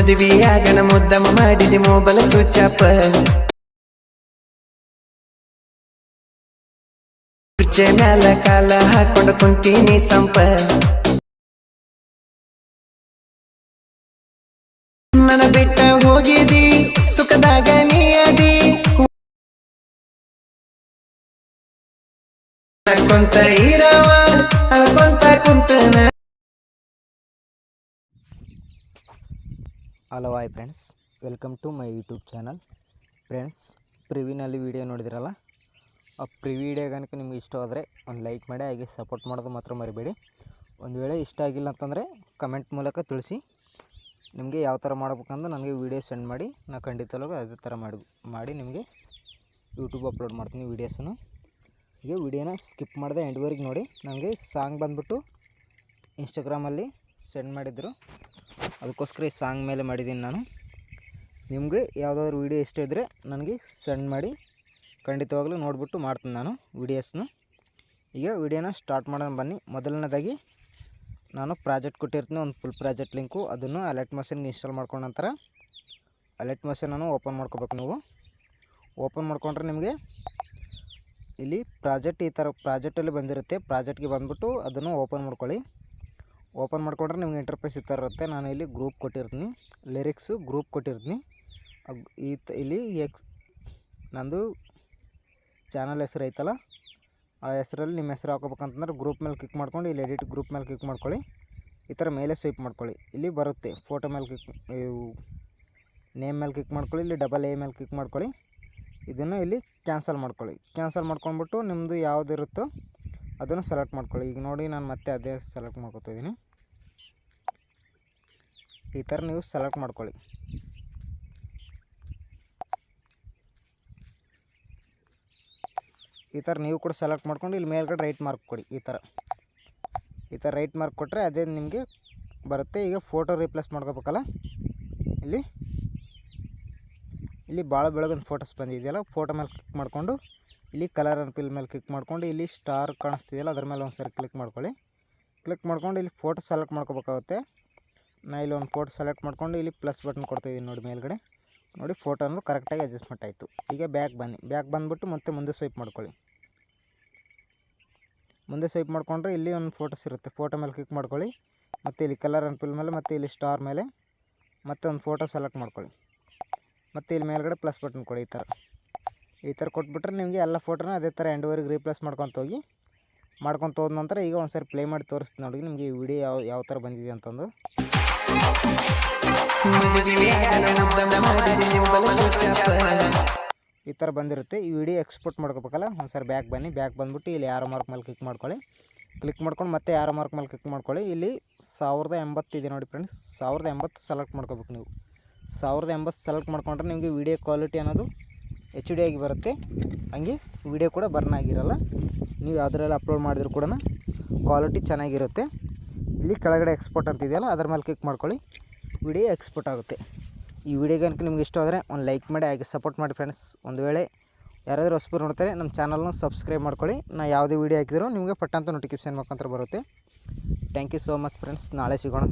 ಮದುವೆಯಾಗನ ಮುದ್ದಮ ಮಾಡಿದೆ ಮೊಬಲ ಸುಚ್ಚಪ್ಪ ಕುರ್ಚೆ ಮ್ಯಾಲ ಕಾಲ ಹಾಕೊಂಡು ಕುಂತೀನಿ ಸಂಪ. ನನ್ನ ಬಿಟ್ಟ ಹೋಗಿದಿ, ಸುಖದಾಗ ನೀ ಕುಂತ ಇರವ hello, hi friends welcome to my YouTube channel friends ಪ್ರಿವಿನಲ್ಲಿ video ನೋಡಿದಿರಲ್ಲ? ಆ ಪ್ರಿ ವಿಡಿಯೋ ಕనుక ನಿಮ್ಗೆ ಇಷ್ಟ ಆದರೆ ಒಂದು ಲೈಕ್ ಮಾಡಿ, ಹಾಗೆ ಸಪೋರ್ಟ್ ಮಾಡೋದು ಮಾತ್ರ ಮರಿಬೇಡಿ. ಒಂದು ವೇಳೆ ಇಷ್ಟ ಆಗಿಲ್ಲ ಅಂತಂದರೆ ಕಮೆಂಟ್ ಮೂಲಕ ತಿಳಿಸಿ. ನಿಮಗೆ ಯಾವ ಥರ ಮಾಡ್ಬೇಕಂದ್ರೆ ನನಗೆ ವೀಡಿಯೋ ಸೆಂಡ್ ಮಾಡಿ. ನಾನು ಖಂಡಿತವಾಗೂ ಅದೇ ಥರ ಮಾಡಿ ಮಾಡಿ ನಿಮಗೆ ಯೂಟ್ಯೂಬ್ ಅಪ್ಲೋಡ್ ಮಾಡ್ತೀನಿ ವೀಡಿಯೋಸನ್ನು ಹೀಗೆ ವೀಡಿಯೋನ ಸ್ಕಿಪ್ ಮಾಡಿದೆ ಎಂಡ್ವರೆಗೆ ನೋಡಿ. ನನಗೆ ಸಾಂಗ್ ಬಂದ್ಬಿಟ್ಟು ಇನ್ಸ್ಟಾಗ್ರಾಮಲ್ಲಿ ಸೆಂಡ್ ಮಾಡಿದ್ರು. ಅದಕ್ಕೋಸ್ಕರ ಈ ಸಾಂಗ್ ಮೇಲೆ ಮಾಡಿದ್ದೀನಿ ನಾನು. ನಿಮಗೆ ಯಾವುದಾದ್ರು ವೀಡಿಯೋ ಇಷ್ಟ ಇದ್ದರೆ ನನಗೆ ಸೆಂಡ್ ಮಾಡಿ. ಖಂಡಿತವಾಗ್ಲೂ ನೋಡಿಬಿಟ್ಟು ಮಾಡ್ತೀನಿ ನಾನು ವೀಡಿಯೋಸ್ನ ಈಗ ವೀಡಿಯೋನ ಸ್ಟಾರ್ಟ್ ಮಾಡೋಣ ಬನ್ನಿ. ಮೊದಲನೇದಾಗಿ ನಾನು ಪ್ರಾಜೆಕ್ಟ್ ಕೊಟ್ಟಿರ್ತೀನಿ, ಒಂದು ಫುಲ್ ಪ್ರಾಜೆಕ್ಟ್ ಲಿಂಕು ಅದನ್ನು ಅಲರ್ಟ್ ಮಷಿನ್ಗೆ ಇನ್ಸ್ಟಾಲ್ ಮಾಡ್ಕೊಂಡ ನಂತರ ಅಲರ್ಟ್ ಮಷನನ್ನು ಓಪನ್ ಮಾಡ್ಕೋಬೇಕು ನೀವು. ಓಪನ್ ಮಾಡ್ಕೊಂಡ್ರೆ ನಿಮಗೆ ಇಲ್ಲಿ ಪ್ರಾಜೆಕ್ಟ್ ಈ ಥರ ಪ್ರಾಜೆಕ್ಟಲ್ಲಿ ಬಂದಿರುತ್ತೆ. ಪ್ರಾಜೆಕ್ಟ್ಗೆ ಬಂದುಬಿಟ್ಟು ಅದನ್ನು ಓಪನ್ ಮಾಡ್ಕೊಳ್ಳಿ. ಓಪನ್ ಮಾಡಿಕೊಂಡ್ರೆ ನಿಮ್ಗೆ ಇಂಟರ್ಫೇಸ್ ಈ ಥರ ಇರುತ್ತೆ. ನಾನು ಇಲ್ಲಿ ಗ್ರೂಪ್ ಕೊಟ್ಟಿರ್ತೀನಿ. ಲಿರಿಕ್ಸು ಗ್ರೂಪ್ ಕೊಟ್ಟಿರ್ತೀನಿ. ಈ ಇಲ್ಲಿ ಎಕ್ಸ್ ನಂದು ಚಾನಲ್ ಹೆಸರು ಐತಲ್ಲ, ಆ ಹೆಸರಲ್ಲಿ ನಿಮ್ಮ ಹೆಸರು ಹಾಕೋಬೇಕಂತಂದ್ರೆ ಗ್ರೂಪ್ ಮೇಲೆ ಕ್ಲಿಕ್ ಮಾಡ್ಕೊಂಡು ಇಲ್ಲಿ ಎಡಿಟ್ ಗ್ರೂಪ್ ಮೇಲೆ ಕ್ಲಿಕ್ ಮಾಡ್ಕೊಳ್ಳಿ. ಈ ಥರ ಮೇಲೆ ಸ್ವೀಪ್ ಮಾಡ್ಕೊಳ್ಳಿ. ಇಲ್ಲಿ ಬರುತ್ತೆ. ಫೋಟೋ ಮೇಲೆ ಕ್ಲಿಕ್ ನೇಮ್ ಮೇಲೆ ಕ್ಲಿಕ್ ಮಾಡ್ಕೊಳ್ಳಿ. ಇಲ್ಲಿ ಡಬಲ್ ಎ ಮೇಲೆ ಕ್ಲಿಕ್ ಮಾಡ್ಕೊಳ್ಳಿ. ಇದನ್ನು ಇಲ್ಲಿ ಕ್ಯಾನ್ಸಲ್ ಮಾಡ್ಕೊಳ್ಳಿ. ಕ್ಯಾನ್ಸಲ್ ಮಾಡ್ಕೊಂಡ್ಬಿಟ್ಟು ನಿಮ್ಮದು ಯಾವುದಿರುತ್ತೋ ಅದನ್ನು ಸೆಲೆಕ್ಟ್ ಮಾಡ್ಕೊಳ್ಳಿ. ಈಗ ನೋಡಿ ನಾನು ಮತ್ತೆ ಅದೇ ಸೆಲೆಕ್ಟ್ ಮಾಡ್ಕೊತಾ ಇದ್ದೀನಿ. ಈ ಥರ ನೀವು ಸೆಲೆಕ್ಟ್ ಮಾಡ್ಕೊಳ್ಳಿ. ಈ ಥರ ನೀವು ಕೂಡ ಸೆಲೆಕ್ಟ್ ಮಾಡ್ಕೊಂಡು ಇಲ್ಲಿ ಮೇಲ್ಗಡೆ ರೈಟ್ ಮಾರ್ಕ್ ಕೊಡಿ, ಈ ಥರ. ಈ ಥರ ರೈಟ್ ಮಾರ್ಕ್ ಕೊಟ್ಟರೆ ಅದೇ ನಿಮಗೆ ಬರುತ್ತೆ. ಈಗ ಫೋಟೋ ರೀಪ್ಲೇಸ್ ಮಾಡ್ಕೋಬೇಕಲ್ಲ? ಇಲ್ಲಿ. ಇಲ್ಲಿ ಭಾಳ ಬೆಳಗಿನ ಫೋಟೋಸ್ ಬಂದಿದೆಯಲ್ಲ ಫೋಟೋ ಮೇಲೆ ಕ್ಲಿಕ್ ಮಾಡಿಕೊಂಡು ಇಲ್ಲಿ ಕಲರ್ ಆ್ಯಂಡ್ ಪಿಲ್ ಮೇಲೆ ಕ್ಲಿಕ್ ಮಾಡ್ಕೊಂಡು ಇಲ್ಲಿ ಸ್ಟಾರ್ ಕಾಣಿಸ್ತಿದೆಯಲ್ಲ, ಅದ್ರ ಮೇಲೆ ಒಂದು ಸರಿ ಕ್ಲಿಕ್ ಮಾಡ್ಕೊಳ್ಳಿ. ಕ್ಲಿಕ್ ಮಾಡ್ಕೊಂಡು ಇಲ್ಲಿ ಫೋಟೋ ಸೆಲೆಕ್ಟ್ ಮಾಡ್ಕೋಬೇಕಾಗುತ್ತೆ. ನಾ ಇಲ್ಲಿ ಒಂದು ಫೋಟೋ ಸೆಲೆಕ್ಟ್ ಮಾಡ್ಕೊಂಡು ಇಲ್ಲಿ ಪ್ಲಸ್ ಬಟನ್ ಕೊಡ್ತಾಯಿದ್ದೀನಿ ನೋಡಿ ಮೇಲ್ಗಡೆ. ನೋಡಿ ಫೋಟೋ ಅನ್ನೋದು ಕರೆಕ್ಟಾಗಿ ಅಡ್ಜಸ್ಟ್ಮೆಂಟ್ ಆಯಿತು. ಈಗ ಬ್ಯಾಕ್ ಬನ್ನಿ. ಬ್ಯಾಕ್ ಬಂದುಬಿಟ್ಟು ಮತ್ತೆ ಮುಂದೆ ಸ್ವೈಪ್ ಮಾಡ್ಕೊಳ್ಳಿ. ಮುಂದೆ ಸ್ವೈಪ್ ಮಾಡ್ಕೊಂಡ್ರೆ ಇಲ್ಲಿ ಒಂದು ಫೋಟೋಸ್ ಇರುತ್ತೆ. ಫೋಟೋ ಮೇಲೆ ಕ್ಲಿಕ್ ಮಾಡ್ಕೊಳ್ಳಿ. ಮತ್ತು ಇಲ್ಲಿ ಕಲರ್ ಆ್ಯಂಡ್ ಪಿಲ್ ಮೇಲೆ, ಮತ್ತು ಇಲ್ಲಿ ಸ್ಟಾರ್ ಮೇಲೆ, ಮತ್ತೆ ಒಂದು ಫೋಟೋ ಸೆಲೆಕ್ಟ್ ಮಾಡ್ಕೊಳ್ಳಿ. ಮತ್ತು ಇಲ್ಲಿ ಮೇಲ್ಗಡೆ ಪ್ಲಸ್ ಬಟನ್ ಕೊಡಿ ಈ ಥರ ಈ ಥರ ಕೊಟ್ಬಿಟ್ರೆ ನಿಮಗೆ ಎಲ್ಲ ಫೋಟೋನ ಅದೇ ಥರ ಎಂಡ್ವರೆಗೆ ರೀಪ್ಲೇಸ್ ಮಾಡ್ಕೊತ ಹೋಗಿ ಮಾಡ್ಕೊತ ಹೋದ ನಂತರ ಈಗ ಒಂದು ಪ್ಲೇ ಮಾಡಿ ತೋರಿಸ್ತೀನಿ ನೋಡಿ ನಿಮಗೆ ಈ ವಿಡಿಯೋ ಯಾವ ಯಾವ ಥರ ಬಂದಿದೆ ಅಂತಂದು. ಈ ಥರ ಬಂದಿರುತ್ತೆ. ಈ ವಿಡಿಯೋ ಎಕ್ಸ್ಪೋರ್ಟ್ ಮಾಡ್ಕೋಬೇಕಲ್ಲ ಒಂದು ಸರಿ ಬ್ಯಾಕ್ ಬನ್ನಿ. ಬ್ಯಾಕ್ ಬಂದುಬಿಟ್ಟು ಇಲ್ಲಿ ಯಾರೋ ಮಾರ್ಕ್ ಮೇಲೆ ಕ್ಲಿಕ್ ಮಾಡ್ಕೊಳ್ಳಿ. ಕ್ಲಿಕ್ ಮಾಡ್ಕೊಂಡು ಮತ್ತೆ ಯಾರೋ ಮಾರ್ಕ್ ಮೇಲೆ ಕ್ಲಿಕ್ ಮಾಡ್ಕೊಳ್ಳಿ. ಇಲ್ಲಿ ಸಾವಿರದ ಎಂಬತ್ತು ಇದೆ ನೋಡಿ ಫ್ರೆಂಡ್ಸ್ ಸಾವಿರದ ಎಂಬತ್ತು ಸೆಲೆಕ್ಟ್ ಮಾಡ್ಕೋಬೇಕು ನೀವು. ಸಾವಿರದ ಎಂಬತ್ತು ಸೆಲೆಕ್ಟ್ ಮಾಡ್ಕೊಂಡ್ರೆ ನಿಮಗೆ ವಿಡಿಯೋ ಕ್ವಾಲಿಟಿ ಅನ್ನೋದು ಎಚ್ ಡಿ ಆಗಿ ಬರುತ್ತೆ. ಹಂಗೆ ವಿಡಿಯೋ ಕೂಡ ಬರ್ನ್ ಆಗಿರಲ್ಲ. ನೀವು ಯಾವುದ್ರಲ್ಲಿ ಅಪ್ಲೋಡ್ ಮಾಡಿದ್ರು ಕೂಡ ಕ್ವಾಲಿಟಿ ಚೆನ್ನಾಗಿರುತ್ತೆ. ಇಲ್ಲಿ ಕೆಳಗಡೆ ಎಕ್ಸ್ಪೋರ್ಟ್ ಅಂತ ಇದೆಯಲ್ಲ, ಅದ್ರ ಮೇಲೆ ಕ್ಲಿಕ್ ಮಾಡ್ಕೊಳ್ಳಿ. ವಿಡಿಯೋ ಎಕ್ಸ್ಪೋರ್ಟ್ ಆಗುತ್ತೆ. ಈ ವಿಡಿಯೋ ಕనుక ನಿಮ್ಗೆ ಇಷ್ಟ ಆದರೆ ಒಂದು ಲೈಕ್ ಮಾಡಿ, ಹಾಗೆ ಸಪೋರ್ಟ್ ಮಾಡಿ ಫ್ರೆಂಡ್ಸ್ ಒಂದು ವೇಳೆ ಯಾರಾದರೂ ಹೊಸಬರು ನೋಡ್ತಾರೆ, ನಮ್ಮ ಚಾನಲ್ನ ಸಬ್ಸ್ಕ್ರೈಬ್ ಮಾಡ್ಕೊಳ್ಳಿ. ನಾ ಯಾವುದೇ ವೀಡಿಯೋ ಹಾಕಿದ್ರು ನಿಮಗೆ ಪಟ್ಟಂತ ನೋಟಿಫಿಕೇಶನ್ ಮುಖಾಂತರ ಬರುತ್ತೆ. Thank you so much friends ನಾಳೆ ಸಿಗೋಣ.